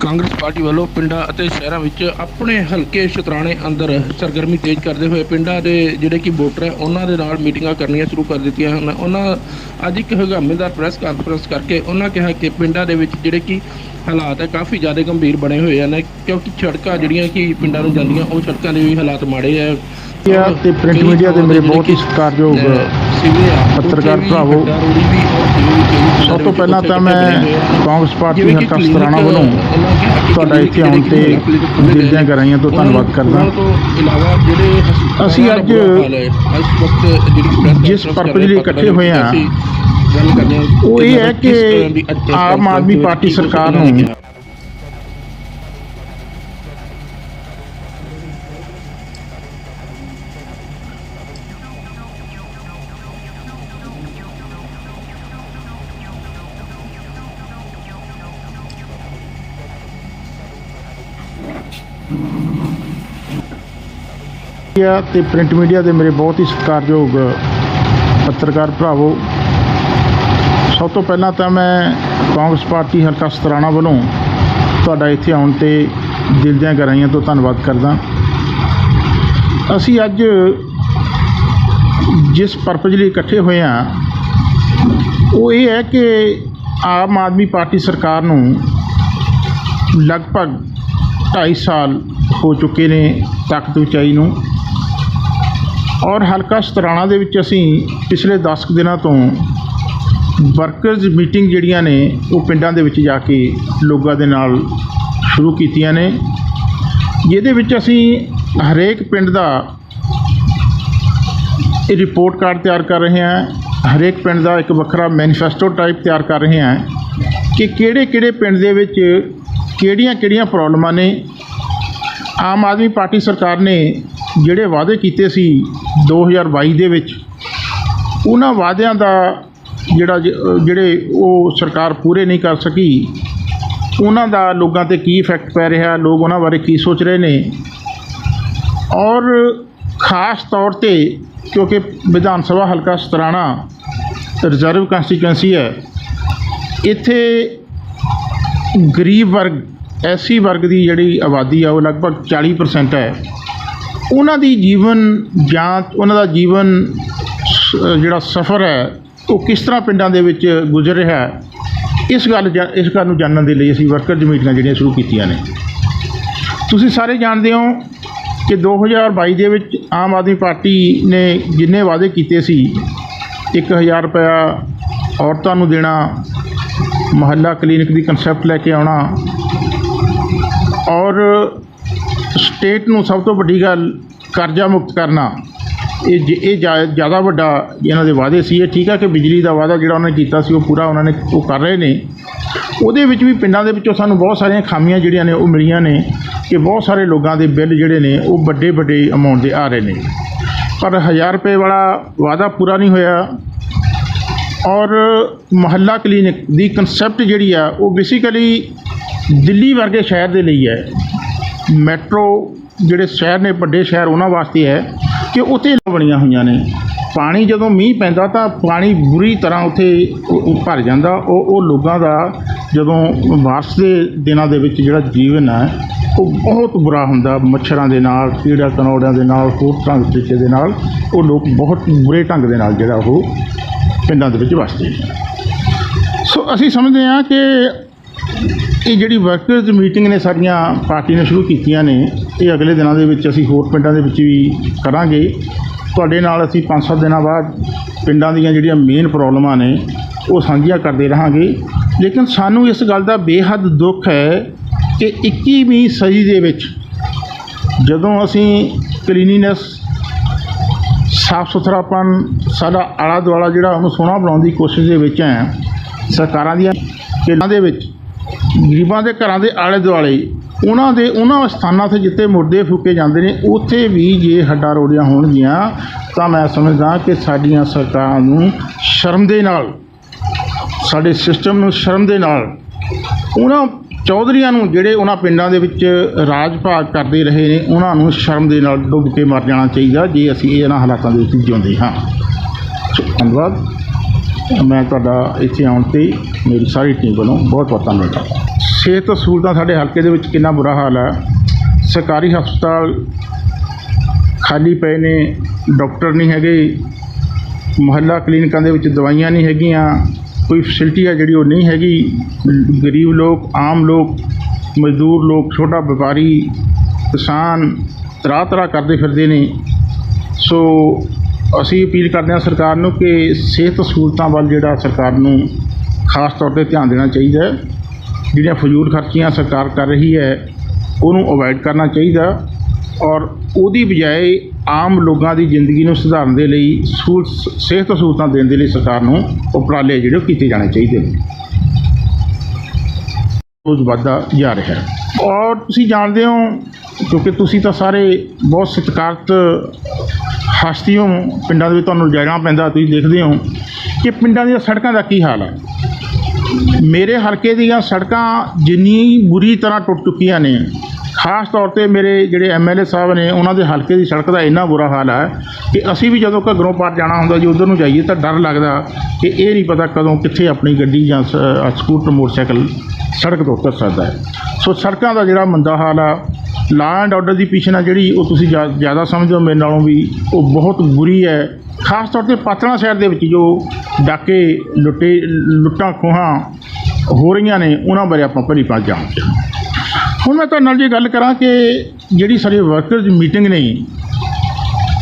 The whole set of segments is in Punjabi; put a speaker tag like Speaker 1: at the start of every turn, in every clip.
Speaker 1: ਕਾਂਗਰਸ ਪਾਰਟੀ ਵੱਲੋਂ ਪਿੰਡਾਂ ਅਤੇ ਸ਼ਹਿਰਾਂ ਵਿੱਚ ਆਪਣੇ ਹਲਕੇ ਸ਼ਤਰਾਣੇ ਅੰਦਰ ਸਰਗਰਮੀ ਤੇਜ਼ ਕਰਦੇ ਹੋਏ ਪਿੰਡਾਂ ਦੇ ਜਿਹੜੇ ਕਿ ਵੋਟਰ ਹੈ ਉਹਨਾਂ ਦੇ ਨਾਲ ਮੀਟਿੰਗਾਂ ਕਰਨੀਆਂ ਸ਼ੁਰੂ ਕਰ ਦਿੱਤੀਆਂ ਹਨ। ਉਹਨਾਂ ਅੱਜ ਇੱਕ ਹੰਗਾਮੇਦਾਰ ਪ੍ਰੈਸ ਕਾਨਫਰੰਸ ਕਰਕੇ ਉਹਨਾਂ ਕਿਹਾ ਕਿ ਪਿੰਡਾਂ ਦੇ ਵਿੱਚ ਜਿਹੜੇ ਕਿ ਹਾਲਾਤ ਹੈ ਕਾਫੀ ਜ਼ਿਆਦਾ ਗੰਭੀਰ ਬਣੇ ਹੋਏ ਹਨ ਕਿਉਂਕਿ ਸੜਕਾਂ ਜਿਹੜੀਆਂ ਕਿ ਪਿੰਡਾਂ ਨੂੰ ਜਾਂਦੀਆਂ ਉਹ ਸੜਕਾਂ ਦੇ ਵੀ ਹਾਲਾਤ ਮਾੜੇ ਹੈ।
Speaker 2: ਤੇ ਪ੍ਰਿੰਟ ਮੀਡੀਆ ਦੇ ਮੇਰੇ ਬਹੁਤ ਹੀ ਸਤਿਕਾਰਯੋਗ ਪੱਤਰਕਾਰ ਭਰਾਵੋ, ਸਭ ਤੋਂ ਪਹਿਲਾਂ ਤਾਂ ਮੈਂ ਕਾਂਗਰਸ ਪਾਰਟੀ ਹਲਕਾ ਸਤਰਾਣਾ ਵੱਲੋਂ ਤੁਹਾਡਾ ਇੱਥੇ ਆਉਣ ਤੇ ਦਿਲ ਦੀਆਂ ਗਹਿਰਾਈਆਂ ਤੋਂ ਧੰਨਵਾਦ ਕਰਦਾ। ਅਸੀਂ ਅੱਜ ਜਿਸ purpose ਲਈ ਇਕੱਠੇ ਹੋਏ ਹਾਂ, ਉਹ ਇਹ ਹੈ ਕਿ ਆਮ ਆਦਮੀ ਪਾਰਟੀ ਸਰਕਾਰ ਨੂੰ ਮੀਡੀਆ ਤੇ ਪ੍ਰਿੰਟ ਮੀਡੀਆ ਦੇ ਮੇਰੇ ਬਹੁਤ ਹੀ ਸਤਿਕਾਰਯੋਗ ਪੱਤਰਕਾਰ ਭਰਾਵੋ। ਸਭ ਤੋਂ ਪਹਿਲਾਂ ਤਾਂ ਮੈਂ ਕਾਂਗਰਸ ਪਾਰਟੀ ਹਲਕਾ ਸਤਰਾਣਾ ਵੱਲੋਂ ਤੁਹਾਡਾ ਇੱਥੇ ਆਉਣ ਤੇ ਦਿਲ ਦੀਆਂ ਗਹਿਰਾਈਆਂ ਤੋਂ ਧੰਨਵਾਦ ਕਰਦਾ। ਅਸੀਂ ਅੱਜ ਜਿਸ ਪਰਪਸ ਲਈ ਇਕੱਠੇ ਹੋਏ ਹਾਂ, ਉਹ ਇਹ ਹੈ ਕਿ ਆਮ ਆਦਮੀ ਪਾਰਟੀ ਸਰਕਾਰ ਨੂੰ ਲਗਭਗ 2.5 ਸਾਲ ਹੋ ਚੁੱਕੇ ਨੇ ਤਾਕਤ ਉਚਾਈ ਨੂੰ। ਔਰ ਹਲਕਾ ਸਤਰਾਣਾ ਦੇ ਵਿੱਚ ਅਸੀਂ ਪਿਛਲੇ 10 ਕੁ ਦਿਨਾਂ ਤੋਂ ਵਰਕਰਜ਼ ਮੀਟਿੰਗ ਜਿਹੜੀਆਂ ਨੇ, ਉਹ ਪਿੰਡਾਂ ਦੇ ਵਿੱਚ ਜਾ ਕੇ ਲੋਕਾਂ ਦੇ ਨਾਲ ਸ਼ੁਰੂ ਕੀਤੀਆਂ ਨੇ। ਜਿਹਦੇ ਵਿੱਚ ਅਸੀਂ ਹਰੇਕ ਪਿੰਡ ਦਾ ਇਹ ਰਿਪੋਰਟ ਕਾਰਡ ਤਿਆਰ ਕਰ ਰਹੇ ਹਾਂ। ਹਰੇਕ ਪਿੰਡ ਦਾ ਇੱਕ ਵੱਖਰਾ ਮੈਨੀਫੈਸਟੋ ਟਾਈਪ ਤਿਆਰ ਕਰ ਰਹੇ ਹਾਂ ਕਿ ਕਿਹੜੇ ਕਿਹੜੇ ਪਿੰਡ ਦੇ ਵਿੱਚ ਕਿਹੜੀਆਂ ਕਿਹੜੀਆਂ ਪ੍ਰੋਬਲਮਾਂ ਨੇ। ਆਮ ਆਦਮੀ ਪਾਰਟੀ ਸਰਕਾਰ ਨੇ ਜਿਹੜੇ ਵਾਅਦੇ ਕੀਤੇ ਸੀ 2022 ਦੇ ਵਿੱਚ, ਉਹਨਾਂ ਵਾਅਦਿਆਂ ਦਾ ਜਿਹੜਾ ਜਿਹੜੇ ਉਹ ਸਰਕਾਰ ਪੂਰੇ ਨਹੀਂ ਕਰ ਸਕੀ, ਉਹਨਾਂ ਦਾ ਲੋਕਾਂ ਤੇ ਕੀ ਇਫੈਕਟ ਪੈ ਰਿਹਾ, ਲੋਕ ਉਹਨਾਂ ਬਾਰੇ ਕੀ ਸੋਚ ਰਹੇ ਨੇ? ਔਰ ਖਾਸ ਤੌਰ ਤੇ ਕਿਉਂਕਿ ਵਿਧਾਨ ਸਭਾ ਹਲਕਾ ਸਤਰਾਣਾ ਰਿਜ਼ਰਵ ਕੰਸਟੀਚੁਐਂਸੀ ਹੈ, ਇੱਥੇ ਗਰੀਬ ਵਰਗ ਐਸੀ ਵਰਗ ਦੀ ਜਿਹੜੀ ਆਬਾਦੀ ਆ, ਉਹ ਲਗਭਗ 40% ਹੈ। ਉਹਨਾਂ ਦੀ ਜੀਵਨ ਜਾਂ ਉਹਨਾਂ ਦਾ ਜੀਵਨ ਜਿਹੜਾ ਸਫ਼ਰ ਹੈ, ਉਹ ਕਿਸ ਤਰ੍ਹਾਂ ਪਿੰਡਾਂ ਦੇ ਵਿੱਚ ਗੁਜ਼ਰ ਰਿਹਾ ਹੈ, ਇਸ ਗੱਲ ਇਸ ਗੱਲ ਨੂੰ ਜਾਣਨ ਦੇ ਲਈ ਅਸੀਂ ਵਰਕਰ ਮੀਟਿੰਗਾਂ ਜਿਹੜੀਆਂ ਸ਼ੁਰੂ ਕੀਤੀਆਂ ਨੇ। ਤੁਸੀਂ ਸਾਰੇ ਜਾਣਦੇ ਹੋ ਕਿ 2022 ਦੇ ਵਿੱਚ ਆਮ ਆਦਮੀ ਪਾਰਟੀ ਨੇ ਜਿੰਨੇ ਵਾਅਦੇ ਕੀਤੇ ਸੀ 1000 ਰੁਪਇਆ ਔਰਤਾਂ ਨੂੰ ਦੇਣਾ, ਮੁਹੱਲਾ ਕਲੀਨਿਕ ਦੀ ਕਨਸੈਪਟ ਲੈ ਕੇ ਆਉਣਾ ਔਰ ਸਟੇਟ ਨੂੰ ਸਭ ਤੋਂ ਵੱਡੀ ਗੱਲ ਕਰਜ਼ਾ ਮੁਕਤ ਕਰਨਾ। ਇਹ ਜ- ਇਹ ਜ਼ਿਆ- ਜ਼ਿਆਦਾ ਵੱਡਾ ਇਹਨਾਂ ਦੇ ਵਾਅਦੇ ਸੀ। ਇਹ ਠੀਕ ਆ ਕਿ ਬਿਜਲੀ ਦਾ ਵਾਅਦਾ ਜਿਹੜਾ ਉਹਨਾਂ ਨੇ ਕੀਤਾ ਸੀ, ਉਹ ਪੂਰਾ ਉਹਨਾਂ ਨੇ ਉਹ ਕਰ ਰਹੇ ਨੇ। ਉਹਦੇ ਵਿੱਚ ਵੀ ਪਿੰਡਾਂ ਦੇ ਵਿੱਚੋਂ ਸਾਨੂੰ ਬਹੁਤ ਸਾਰੀਆਂ ਖਾਮੀਆਂ ਜਿਹੜੀਆਂ ਨੇ, ਉਹ ਮਿਲੀਆਂ ਨੇ ਕਿ ਬਹੁਤ ਸਾਰੇ ਲੋਕਾਂ ਦੇ ਬਿੱਲ ਜਿਹੜੇ ਨੇ, ਉਹ ਵੱਡੇ ਵੱਡੇ ਅਮਾਉਂਟ ਦੇ ਆ ਰਹੇ ਨੇ। ਪਰ 1000 ਰੁਪਏ ਵਾਲਾ ਵਾਅਦਾ ਪੂਰਾ ਨਹੀਂ ਹੋਇਆ। ਔਰ ਮੁਹੱਲਾ ਕਲੀਨਿਕ ਦੀ ਕਨਸੈਪਟ ਜਿਹੜੀ ਆ, ਉਹ ਬੇਸਿਕਲੀ ਦਿੱਲੀ ਵਰਗੇ ਸ਼ਹਿਰ ਦੇ ਲਈ ਹੈ। ਮੈਟਰੋ ਜਿਹੜੇ ਸ਼ਹਿਰ ਨੇ, ਵੱਡੇ ਸ਼ਹਿਰ, ਉਹਨਾਂ ਵਾਸਤੇ ਹੈ ਕਿ ਉੱਥੇ ਬਣੀਆਂ ਹੋਈਆਂ ਨੇ। ਪਾਣੀ ਜਦੋਂ ਮੀਂਹ ਪੈਂਦਾ ਤਾਂ ਪਾਣੀ ਬੁਰੀ ਤਰ੍ਹਾਂ ਉੱਥੇ ਭਰ ਜਾਂਦਾ। ਉਹ ਉਹ ਲੋਕਾਂ ਦਾ ਜਦੋਂ ਬਾਰਿਸ਼ ਦੇ ਦਿਨਾਂ ਦੇ ਵਿੱਚ ਜਿਹੜਾ ਜੀਵਨ ਹੈ, ਉਹ ਬਹੁਤ ਬੁਰਾ ਹੁੰਦਾ। ਮੱਛਰਾਂ ਦੇ ਨਾਲ ਕੀੜਾ ਕਨੌੜਿਆਂ ਦੇ ਨਾਲ, ਹੋਰ ਤਰ੍ਹਾਂ ਦੇ ਤਰੀਕੇ ਦੇ ਨਾਲ, ਉਹ ਲੋਕ ਬਹੁਤ ਬੁਰੇ ਢੰਗ ਦੇ ਨਾਲ ਜਿਹੜਾ ਉਹ ਪਿੰਡਾਂ ਦੇ ਵਿੱਚ ਵਸਦੇ ਸੋ ਅਸੀਂ ਸਮਝਦੇ ਹਾਂ ਕਿ ਇਹ ਜਿਹੜੀ ਵਰਕਰਜ਼ ਮੀਟਿੰਗ ਨੇ ਸਾਡੀਆਂ ਪਾਰਟੀ ਨੇ ਸ਼ੁਰੂ ਕੀਤੀਆਂ ਨੇ, ਇਹ ਅਗਲੇ ਦਿਨਾਂ ਦੇ ਵਿੱਚ ਅਸੀਂ ਹੋਰ ਪਿੰਡਾਂ ਦੇ ਵਿੱਚ ਵੀ ਕਰਾਂਗੇ। ਤੁਹਾਡੇ ਨਾਲ ਅਸੀਂ 5-7 ਦਿਨਾਂ ਬਾਅਦ ਪਿੰਡਾਂ ਦੀਆਂ ਜਿਹੜੀਆਂ ਮੇਨ ਪ੍ਰੋਬਲਮਾਂ ਨੇ, ਉਹ ਸਾਂਝੀਆਂ ਕਰਦੇ ਰਹਾਂਗੇ। ਲੇਕਿਨ ਸਾਨੂੰ ਇਸ ਗੱਲ ਦਾ ਬੇਹੱਦ ਦੁੱਖ ਹੈ ਕਿ 21ਵੀਂ ਸਦੀ ਦੇ ਵਿੱਚ ਜਦੋਂ ਅਸੀਂ ਕਲੀਨੀਨੈਸ ਸਾਫ਼ ਸੁਥਰਾਪਨ ਸਾਡਾ ਆਲਾ ਦੁਆਲਾ ਜਿਹੜਾ ਉਹਨੂੰ ਸੋਹਣਾ ਬਣਾਉਣ ਦੀ ਕੋਸ਼ਿਸ਼ ਦੇ ਵਿੱਚ ਹੈ, ਸਰਕਾਰਾਂ ਦੀਆਂ ਪਿੰਡਾਂ ਦੇ ਵਿੱਚ ਗਰੀਬਾਂ ਦੇ ਘਰਾਂ ਦੇ ਆਲੇ ਦੁਆਲੇ ਉਹਨਾਂ ਦੇ ਉਹਨਾਂ ਸਥਾਨਾਂ ਤੇ ਜਿੱਥੇ ਮੁਰਦੇ ਫੂਕੇ ਜਾਂਦੇ ਨੇ, ਉੱਥੇ ਵੀ ਜੇ ਹੱਡਾਂ ਰੋੜੀਆਂ ਹੋਣਗੀਆਂ, ਤਾਂ ਮੈਂ ਸਮਝਦਾ ਕਿ ਸਾਡੀਆਂ ਸਰਕਾਰਾਂ ਨੂੰ ਸ਼ਰਮ ਦੇ ਨਾਲ, ਸਾਡੇ ਸਿਸਟਮ ਨੂੰ ਸ਼ਰਮ ਦੇ ਨਾਲ, ਉਹਨਾਂ ਚੌਧਰੀਆਂ ਨੂੰ ਜਿਹੜੇ ਉਹਨਾਂ ਪਿੰਡਾਂ ਦੇ ਵਿੱਚ ਰਾਜ ਭਾਗ ਕਰਦੇ ਰਹੇ ਨੇ, ਉਹਨਾਂ ਨੂੰ ਸ਼ਰਮ ਦੇ ਨਾਲ ਡੁੱਬ ਕੇ ਮਰ ਜਾਣਾ ਚਾਹੀਦਾ ਜੇ ਅਸੀਂ ਇਹਨਾਂ ਹਾਲਾਤਾਂ ਦੇ ਵਿੱਚ ਜਿਉਂਦੇ ਹਾਂ। ਧੰਨਵਾਦ। ਮੈਂ ਤੁਹਾਡਾ ਇੱਥੇ ਆਉਣ ਤੇ ਮੇਰੀ ਸਾਰੀ ਟੀਮ ਵੱਲੋਂ ਬਹੁਤ ਬਹੁਤ ਧੰਨਵਾਦ। ਸਿਹਤ ਸਹੂਲਤਾਂ ਸਾਡੇ ਹਲਕੇ ਦੇ ਵਿੱਚ ਕਿੰਨਾ ਬੁਰਾ ਹਾਲ ਹੈ। ਸਰਕਾਰੀ ਹਸਪਤਾਲ ਖਾਲੀ ਪਏ ਨੇ, ਡਾਕਟਰ ਨਹੀਂ ਹੈਗੇ, ਮੁਹੱਲਾ ਕਲੀਨਿਕਾਂ ਦੇ ਵਿੱਚ ਦਵਾਈਆਂ ਨਹੀਂ ਹੈਗੀਆਂ, ਕੋਈ ਫੈਸਿਲਿਟੀ ਆ ਜਿਹੜੀ ਉਹ ਨਹੀਂ ਹੈਗੀ। ਗਰੀਬ ਲੋਕ, ਆਮ ਲੋਕ, ਮਜ਼ਦੂਰ ਲੋਕ, ਛੋਟਾ ਵਪਾਰੀ, ਕਿਸਾਨ ਤਰ੍ਹਾਂ ਤਰ੍ਹਾਂ ਕਰਦੇ ਫਿਰਦੇ ਨੇ। ਸੋ ਅਸੀਂ ਅਪੀਲ ਕਰਦੇ ਹਾਂ ਸਰਕਾਰ ਨੂੰ ਕਿ ਸਿਹਤ ਸਹੂਲਤਾਂ ਵੱਲ ਜਿਹੜਾ ਸਰਕਾਰ ਨੂੰ ਖਾਸ ਤੌਰ ਤੇ ਧਿਆਨ ਦੇਣਾ ਚਾਹੀਦਾ ਹੈ। ਜਿਹੜੀਆਂ ਫਜ਼ੂਲ ਖਰਚੀਆਂ ਸਰਕਾਰ ਕਰ ਰਹੀ ਹੈ, ਉਹਨੂੰ ਅਵੋਇਡ ਕਰਨਾ ਚਾਹੀਦਾ ਔਰ ਉਹਦੀ ਬਜਾਏ ਆਮ ਲੋਕਾਂ ਦੀ ਜ਼ਿੰਦਗੀ ਨੂੰ ਸੁਧਾਰਨ ਦੇ ਲਈ, ਸਹੂਲ ਸਿਹਤ ਸਹੂਲਤਾਂ ਦੇਣ ਦੇ ਲਈ ਸਰਕਾਰ ਨੂੰ ਉਪਰਾਲੇ ਜਿਹੜੇ ਉਹ ਕੀਤੇ ਜਾਣੇ ਚਾਹੀਦੇ ਨੇ। ਰੋਜ਼ ਵੱਧਦਾ ਜਾ ਰਿਹਾ ਹੈ। ਔਰ ਤੁਸੀਂ ਜਾਣਦੇ ਹੋ, ਕਿਉਂਕਿ ਤੁਸੀਂ ਤਾਂ ਸਾਰੇ ਬਹੁਤ ਸਤਿਕਾਰਤ ਹਸਤੀ ਹੋ, ਪਿੰਡਾਂ ਦੇ ਵਿੱਚ ਤੁਹਾਨੂੰ ਜਾਣਾ ਪੈਂਦਾ, ਤੁਸੀਂ ਦੇਖਦੇ ਹੋ ਕਿ ਪਿੰਡਾਂ ਦੀਆਂ ਸੜਕਾਂ ਦਾ ਕੀ ਹਾਲ ਹੈ। ਮੇਰੇ ਹਲਕੇ ਦੀਆਂ ਸੜਕਾਂ ਜਿੰਨੀ ਬੁਰੀ ਤਰ੍ਹਾਂ ਟੁੱਟ ਚੁੱਕੀਆਂ ਨੇ, ਖਾਸ ਤੌਰ ਤੇ ਮੇਰੇ ਜਿਹੜੇ ਐਮਐਲਏ ਸਾਹਿਬ ਨੇ, ਉਹਨਾਂ ਦੇ ਹਲਕੇ ਦੀ ਸੜਕ ਦਾ ਇੰਨਾ ਬੁਰਾ ਹਾਲ ਹੈ ਕਿ ਅਸੀਂ ਵੀ ਜਦੋਂ ਘੱਗਰੋਂ ਪਾਰ ਜਾਣਾ ਹੁੰਦਾ ਜੀ, ਉਧਰ ਨੂੰ ਜਾਈਏ ਤਾਂ ਡਰ ਲੱਗਦਾ ਕਿ ਇਹ ਨਹੀਂ ਪਤਾ ਕਦੋਂ ਕਿੱਥੇ ਆਪਣੀ ਗੱਡੀ ਜਾਂ ਸ- ਸਕੂਟਰ, ਮੋਟਰਸਾਈਕਲ ਸੜਕ ਤੋਂ ਉਤਰ ਸਕਦਾ ਹੈ। ਸੋ ਸੜਕਾਂ ਦਾ ਜਿਹੜਾ ਮੰਦਾ ਹਾਲ ਆ ਲਾ ਐਂਡ ਆਰਡਰ ਦੀ ਪਿਛਣਾ ਆ ਜਿਹੜੀ ਉਹ ਤੁਸੀਂ ਜ਼ਿਆਦਾ ਸਮਝਦੇ ਹੋ ਮੇਰੇ ਨਾਲੋਂ ਵੀ ਉਹ ਬਹੁਤ ਬੁਰੀ ਹੈ। ਖਾਸ ਤੌਰ ਤੇ ਪਾਤਣਾ ਸ਼ਹਿਰ ਦੇ ਵਿੱਚ ਜੋ ਡਾਕੇ ਲੁੱਟੇ, ਲੁੱਟਾਂ ਖੋਹਾਂ ਹੋ ਰਹੀਆਂ ਨੇ, ਉਹਨਾਂ ਬਾਰੇ ਆਪਾਂ ਭਲੀ ਭਾਂਤ ਜਾਣਦੇ ਹੁਣ ਮੈਂ ਤੁਹਾਡੇ ਨਾਲ ਜੇ ਗੱਲ ਕਰਾਂ ਕਿ ਜਿਹੜੀ ਸਾਡੀ ਵਰਕਰਜ਼ ਮੀਟਿੰਗ ਨੇ,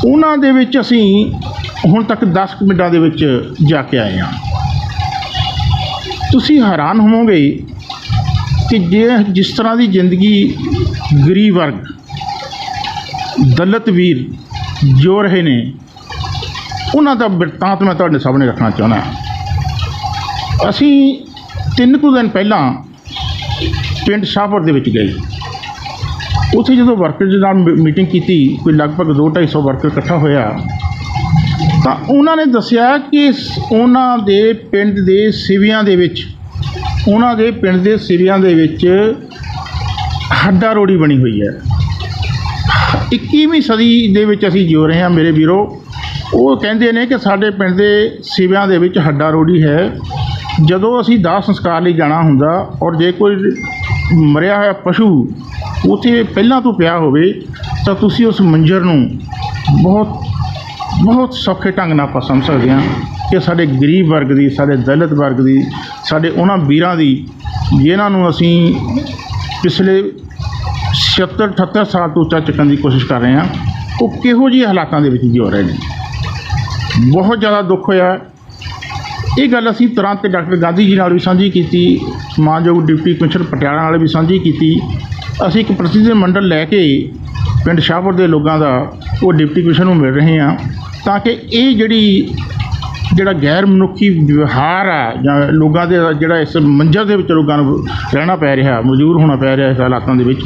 Speaker 2: ਉਹਨਾਂ ਦੇ ਵਿੱਚ ਅਸੀਂ ਹੁਣ ਤੱਕ 10 ਕੁ ਮਿੰਟਾਂ ਦੇ ਵਿੱਚ ਜਾ ਕੇ ਆਏ ਹਾਂ। ਤੁਸੀਂ ਹੈਰਾਨ ਹੋਵੋਗੇ ਕਿ ਜੇ ਜਿਸ ਤਰ੍ਹਾਂ ਦੀ ਜ਼ਿੰਦਗੀ ਗਰੀਬ ਵਰਗ, ਦਲਿਤ ਵੀਰ ਜੋ ਰਹੇ ਨੇ, ਉਹਨਾਂ ਦਾ ਬਿਰਤਾਂਤ ਮੈਂ ਤੁਹਾਡੇ ਸਾਹਮਣੇ ਰੱਖਣਾ ਚਾਹੁੰਦਾ ਅਸੀਂ ਤਿੰਨ ਕੁ ਦਿਨ ਪਹਿਲਾਂ ਪਿੰਡ ਸ਼ਾਹਪੁਰ ਦੇ ਵਿੱਚ ਗਏ। ਉੱਥੇ ਜਦੋਂ ਵਰਕਰ ਦੇ ਨਾਲ ਮੀ- ਮੀਟਿੰਗ ਕੀਤੀ, ਕੋਈ ਲਗਭਗ 2-250 ਵਰਕਰ ਇਕੱਠਾ ਹੋਇਆ, ਤਾਂ ਉਹਨਾਂ ਨੇ ਦੱਸਿਆ ਕਿ ਉਹਨਾਂ ਦੇ ਪਿੰਡ ਦੇ ਸਿਵਿਆਂ ਦੇ ਵਿੱਚ, ਉਹਨਾਂ ਦੇ ਪਿੰਡ ਦੇ ਸਿਵਿਆਂ ਦੇ ਵਿੱਚ ਹੱਡਾ ਰੋੜੀ ਬਣੀ ਹੋਈ ਹੈ। 21ਵੀਂ ਸਦੀ ਦੇ ਵਿੱਚ ਅਸੀਂ ਜਿਉ ਰਹੇ ਹਾਂ ਮੇਰੇ ਵੀਰੋ। ਉਹ ਕਹਿੰਦੇ ਨੇ ਕਿ ਸਾਡੇ ਪਿੰਡ ਦੇ ਸਿਵਿਆਂ ਦੇ ਵਿੱਚ ਹੱਡਾ ਰੋੜੀ ਹੈ। ਜਦੋਂ ਅਸੀਂ ਦਾਹ ਸੰਸਕਾਰ ਲਈ ਜਾਣਾ ਹੁੰਦਾ ਔਰ ਜੇ ਕੋਈ ਮਰਿਆ ਹੋਇਆ ਪਸ਼ੂ ਉੱਥੇ ਪਹਿਲਾਂ ਤੋਂ ਪਿਆ ਹੋਵੇ, ਤਾਂ ਤੁਸੀਂ ਉਸ ਮੰਜਰ ਨੂੰ ਬਹੁਤ ਬਹੁਤ ਸੌਖੇ ਢੰਗ ਨਾਲ ਆਪਾਂ ਸਮਝ ਸਕਦੇ ਹਾਂ ਕਿ ਸਾਡੇ ਗਰੀਬ ਵਰਗ ਦੀ, ਸਾਡੇ ਦਲਿਤ ਵਰਗ ਦੀ, ਸਾਡੇ ਉਹਨਾਂ ਵੀਰਾਂ ਦੀ, ਜਿਨ੍ਹਾਂ ਨੂੰ ਅਸੀਂ ਪਿਛਲੇ 76 78 ਸਾਲ ਤੋਂ ਉੱਚਾ ਚੱਕਣ ਦੀ ਕੋਸ਼ਿਸ਼ ਕਰ ਰਹੇ ਹਾਂ। ਉਹ ਕਿਹੋ ਜਿਹੇ ਹਾਲਾਤਾਂ ਦੇ ਵਿੱਚ ਜਿਉ ਰਹੇ ਨੇ? ਬਹੁਤ ਜ਼ਿਆਦਾ ਦੁੱਖ ਹੋਇਆ ਇਹ ਗੱਲ ਅਸੀਂ ਤੁਰੰਤ ਡਾਕਟਰ ਗਾਂਧੀ ਜੀ ਨਾਲ ਵੀ ਸਾਂਝੀ ਕੀਤੀ, ਮਾਨਯੋਗ ਡਿਪਟੀ ਕਮਿਸ਼ਨਰ ਪਟਿਆਲਾ ਨਾਲ ਵੀ ਸਾਂਝੀ ਕੀਤੀ। ਅਸੀਂ ਇੱਕ ਪ੍ਰਤੀਨਿਧ ਮੰਡਲ ਲੈ ਕੇ ਪਿੰਡ ਸ਼ਾਹਪੁਰ ਦੇ ਲੋਕਾਂ ਦਾ ਉਹ ਡਿਪਟੀ ਕਮਿਸ਼ਨਰ ਨੂੰ ਮਿਲ ਰਹੇ ਹਾਂ ਤਾਂ ਕਿ ਇਹ ਜਿਹੜੀ ਜਿਹੜਾ ਗੈਰ ਮਨੁੱਖੀ ਵਿਵਹਾਰ ਆ ਜਾਂ ਲੋਕਾਂ ਦੇ ਜਿਹੜਾ ਇਸ ਮੰਜ਼ਰ ਦੇ ਵਿੱਚ ਲੋਕਾਂ ਨੂੰ ਰਹਿਣਾ ਪੈ ਰਿਹਾ ਮਜ਼ਦੂਰ ਹੋਣਾ ਪੈ ਰਿਹਾ ਇਸ ਹਾਲਾਤਾਂ ਦੇ ਵਿੱਚ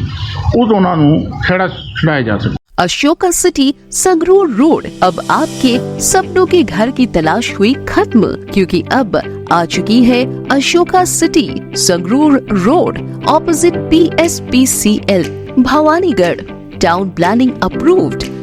Speaker 2: ਉਹ ਤੋਂ ਉਹਨਾਂ ਨੂੰ ਖੜਾ ਛੁਡਾਇਆ ਜਾ ਸਕੇ
Speaker 3: अशोका सिटी संगरूर रोड अब आपके सपनों के घर की तलाश हुई खत्म क्योंकि अब आ चुकी है Ashoka city Sangrur road opposite P S P C L Bhawanigarh town planning approved